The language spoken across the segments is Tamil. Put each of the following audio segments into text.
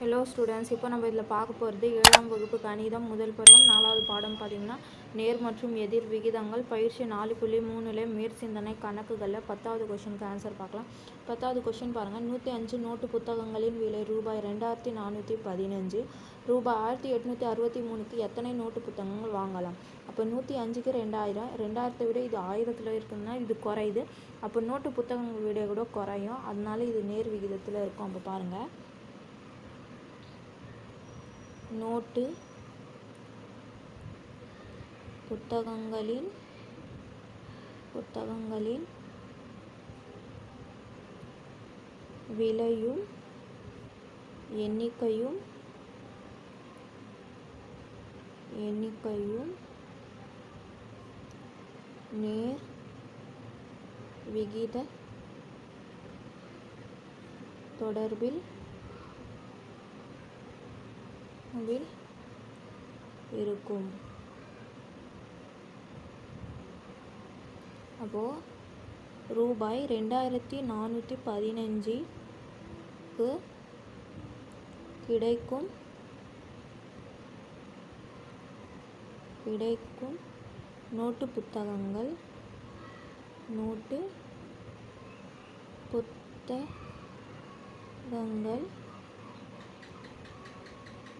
ஹலோ ஸ்டூடெண்ட்ஸ் இப்போ நம்ம இதில் பார்க்க போகிறது ஏழாம் வகுப்பு கணிதம் முதல் பருவம் நாலாவது பாடம் பார்த்தீங்கன்னா நேர் மற்றும் எதிர் விகிதங்கள் பயிற்சி நாலு புள்ளி மூணுல மேற்சிந்தனை கணக்குகளில் பத்தாவது கொஷனுக்கு ஆன்சர் பார்க்கலாம். பத்தாவது கொஷின் பாருங்கள் நூற்றி அஞ்சு நோட்டு புத்தகங்களின் விலை ரூபாய் ரெண்டாயிரத்தி நானூற்றி பதினஞ்சு. ரூபாய் ஆயிரத்தி எட்நூற்றி அறுபத்தி மூணுக்கு எத்தனை நோட்டு புத்தகங்கள் வாங்கலாம்? அப்போ நூற்றி அஞ்சுக்கு ரெண்டாயிரம். ரெண்டாயிரத்தை விட இது ஆயிரத்தில் இருக்குதுன்னா இது குறையுது. அப்போ நோட்டு புத்தகங்கள் விட கூட குறையும். அதனால இது நேர் விகிதத்தில் இருக்கும். அப்போ பாருங்கள் நோட்டு புத்தகங்களின் புத்தகங்களின் விலையும் எண்ணிக்கையும் எண்ணிக்கையும் நேர் விகித தொடர்பில் வில் இருக்கும். அப்போது ரூபாய் ரெண்டாயிரத்தி நானூற்றி பதினஞ்சுக்கு கிடைக்கும் கிடைக்கும் நோட்டு புத்தகங்கள் நோட்டு புத்தகங்கள்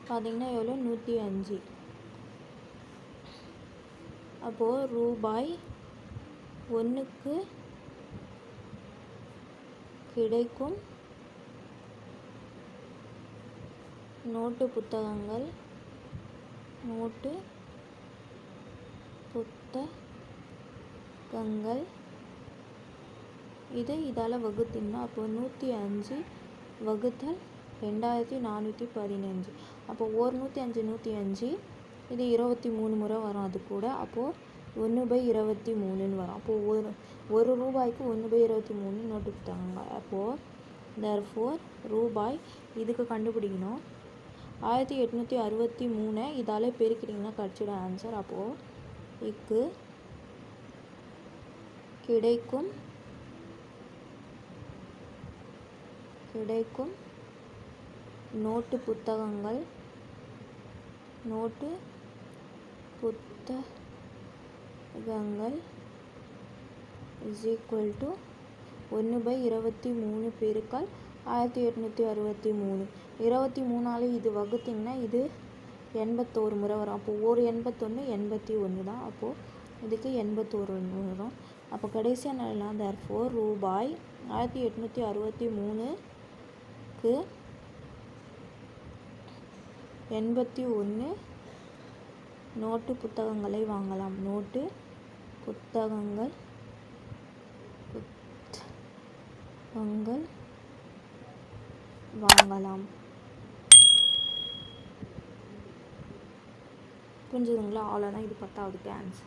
பார்த்திங்கன்னா எவ்வளோ? நூற்றி அஞ்சு. அப்போது ரூபாய் ஒன்றுக்கு கிடைக்கும் நோட்டு புத்தகங்கள் நோட்டு புத்தகங்கள். இதை இதால் வகுத்தினா அப்போ நூற்றி அஞ்சு வகுத்தல் ரெண்டாயிரத்தி நானூற்றி பதினஞ்சு. அப்போ ஒரு நூற்றி அஞ்சு நூற்றி அஞ்சு இது இருபத்தி மூணு முறை வரும் அது கூட. அப்போது ஒன்று பை இருபத்தி மூணுன்னு வரும். அப்போது ஒரு ஒரு ரூபாய்க்கு ஒன்று பை இருபத்தி மூணு நோட்டு கொடுத்தாங்க அப்போது தர் ஃபோர் ரூபாய் இதுக்கு கண்டுபிடிக்கணும். ஆயிரத்தி எட்நூற்றி அறுபத்தி மூணை இதால் பெருக்கிட்டிங்கன்னா கிடச்சிட ஆன்சர் அப்போது இக்கு கிடைக்கும் கிடைக்கும் நோட்டு புத்தகங்கள். நோட்டு புத்தகங்கள் இஸ் ஈக்குவல் டு ஒன்று பை இருபத்தி மூணு பேருக்கால் ஆயிரத்தி எட்நூற்றி அறுபத்தி மூணு. இருபத்தி மூணால் இது வகுத்திங்கன்னா இது எண்பத்தோரு முறை வரும். அப்போது ஒரு எண்பத்தொன்று எண்பத்தி ஒன்று தான். அப்போது இதுக்கு எண்பத்தோரு ஒன்று வரும். அப்போ கடைசியாக நல்லா தர்ஃபோர் ரூபாய் ஆயிரத்தி எட்நூற்றி அறுபத்தி மூணுக்கு எண்பத்தி ஒன்று. நோட்டு புத்தகங்களை வாங்கலாம். நோட்டு புத்தகங்கள் புத்தகங்கள் வாங்கலாம். புரிஞ்சுதுங்களா? அவ்வளோதான் இது பத்தாவதுக்கு ஆன்சர்